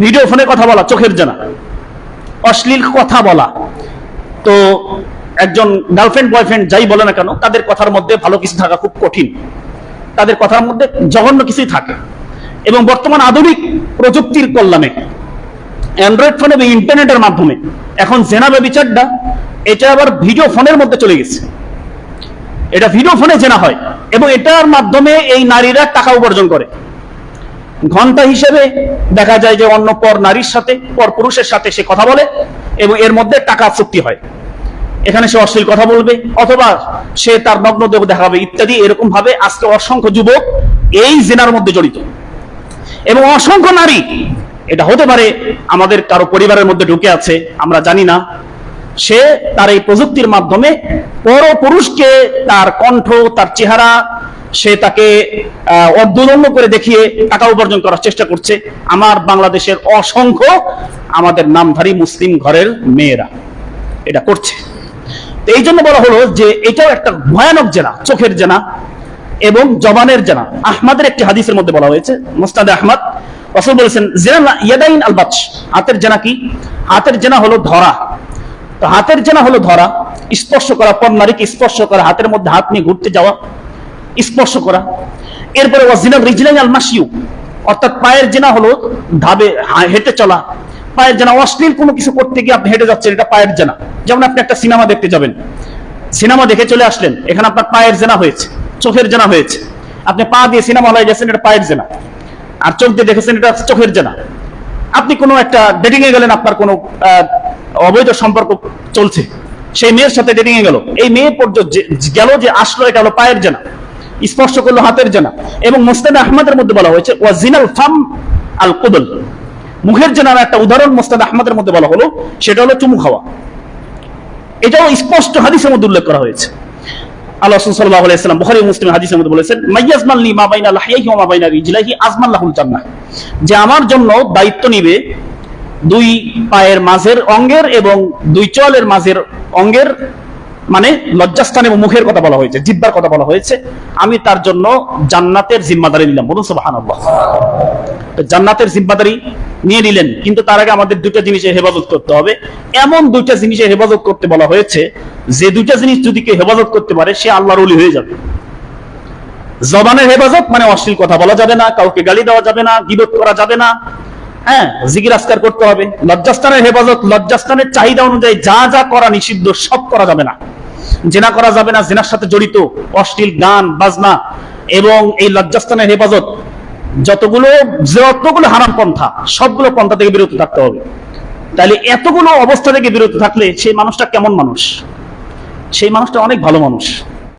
Video ফোনে কথা বলা, চোখের জানা। অশ্লীল কথা বলা। তো একজন গার্লফ্রেন্ড বয়ফ্রেন্ড যাই বলে না কেন, তাদের কথার মধ্যে ভালো কিছু থাকা খুব কঠিন। তাদের কথার মধ্যে জঘন্য কিছুই থাকে। এবং বর্তমান আধুনিক প্রযুক্তির কল্যাণে, অ্যান্ড্রয়েড ফোন এবং ইন্টারনেটের মাধ্যমে, এখন জেনা বিচারটা এটা আবার ভিডিও ফোনের মধ্যে চলে গেছে। এটা ভিডিও ফোনে জেনা হয় এবং এটার মাধ্যমে এই নারীরা টাকা উপার্জন করে। ঘণ্টা হিসেবে দেখা যায় যে অন্য পর নারীর সাথে, পর পুরুষের সাথে সে কথা বলে এবং এর মধ্যে টাকা চুক্তি হয়। এখানে সে অশ্লীল কথা বলবে অথবা সে তার নগ্ন দেহ দেখাবে ইত্যাদি। এরকম ভাবে আজকে অসংখ্য যুবক এই জেনার মধ্যে জড়িত। এবং অসংখ্য নারী, এটা হতে পারে আমাদের কারও পরিবারের মধ্যে ঢুকে আছে, আমরা জানি না। সে তার এই প্রযুক্তির মাধ্যমে পর পুরুষকে তার কণ্ঠ, তার চেহারা সে তাকে অর্ধনম্য করে দেখিয়ে টাকা উপার্জন করার চেষ্টা করছে আমার বাংলাদেশের অসংখ্য আমাদের নামধারী মুসলিম ঘরের মেয়েরা। এটা করছে। এই জন্য বলা হলো যে এটাও একটা ভয়ানক জেনা, চোখের জেনা এবং জবানের জেনা। আহমাদের একটি হাদিসের মধ্যে বলা হয়েছে, মুস্তাদ আহমদ রসুল বলেছেন জেনা ইয়াদাইন আল বাচ হাতের জেনা কি? হাতের জেনা হলো ধরা। তো হাতের জেনা হলো ধরা, স্পর্শ করা পর নারীকে স্পর্শ করা, হাতের মধ্যে হাত নিয়ে ঘুরতে যাওয়া স্পর্শ করা। এরপরে অর্থাৎ পায়ের জেনা হলো ধাবে হেঁটে চলা। পায়ের জেনা, অশ্লীল কোনো কিছু করতে গিয়ে আপনি হেঁটে যাচ্ছেন, এটা পায়ের জেনা। যেমন আপনি একটা সিনেমা দেখতে যাবেন। সিনেমা দেখে চলে আসলেন, এখানে আপনার পায়ের জেনা হয়েছে, চোখের জেনা হয়েছে। আপনি পা দিয়ে সিনেমা হলে গেছেন, এটা পায়ের জেনা। আর চোখ দিয়ে দেখেছেন, এটা চোখের জেনা। আপনি কোনো একটা ডেটিং এ গেলেন, আপনার কোনো অবৈধ সম্পর্ক চলছে। সেই মেয়ের সাথে ডেটিং এ গেল। এই মেয়ে পর্যন্ত গেল যে, আসলো, এটা হলো পায়ের জেনা। স্পর্শ করল হাতের জেনা এবং মোস্তাদ আহমদের মধ্যে বলা হয়েছে ওয়াজিনাল ফাম আল কুদল। মুখের জেনার একটা উদাহরণ মোস্তাদ আহমদের মধ্যে বলা হলো, সেটা হলো চুমু খাওয়া। এটাও স্পষ্ট হাদিসের মধ্যে উল্লেখ করা হয়েছে। আল্লাহ মুসলিম হাদিসের মধ্যে বলেছেন মাইয়াজমাল মা বাইনা লাহিয়াহি মা বাইনা রিজলাহি আজমান লাহুল জান্নাহ। যে আমার জন্য দায়িত্ব নিবে দুই পায়ের মাঝের অঙ্গের এবং দুই চলের মাঝের অঙ্গের মানে লজ্জাস্থান এবং মুখের কথা বলা হয়েছে, জিব্বার কথা বলা হয়েছে। আমি তার জন্য জান্নাতের জিম্মাদারি নিলাম। বলুন সুবহানাল্লাহ। তো জান্নাতের জিম্মাদারি নিয়ে নিলেন, কিন্তু তার আগে আমাদের দুইটা জিনিসের হেফাজত করতে হবে। এমন দুইটা জিনিসের হেফাজত করতে বলা হয়েছে, যে দুইটা জিনিস যদি কেউ হেফাজত করতে পারে, সে আল্লাহর ওলি হয়ে যাবে। জবানের হেফাজত মানে অশ্লীল কথা বলা যাবে না, কাউকে গালি দেওয়া যাবে না, গিবত করা যাবে না। হ্যাঁ জিকির আজকার করতে হবে। লজ্জাস্থানের হেফাজত, লজ্জাস্থানের চাহিদা অনুযায়ী যা যা করা নিষিদ্ধ, সব করা যাবে না। জেনা করা যাবে না, জেনার সাথে জড়িত, অশ্লীল গান, বাজনা এবং এই লজ্জাস্থানের হেফাজত। যতগুলো যতগুলো হারাম পন্থা, সবগুলো পন্থা থেকে বিরত থাকতে হবে। তাহলে এতগুলো অবস্থা থেকে বিরত থাকলে সেই মানুষটা কেমন মানুষ? সেই মানুষটা অনেক ভালো মানুষ।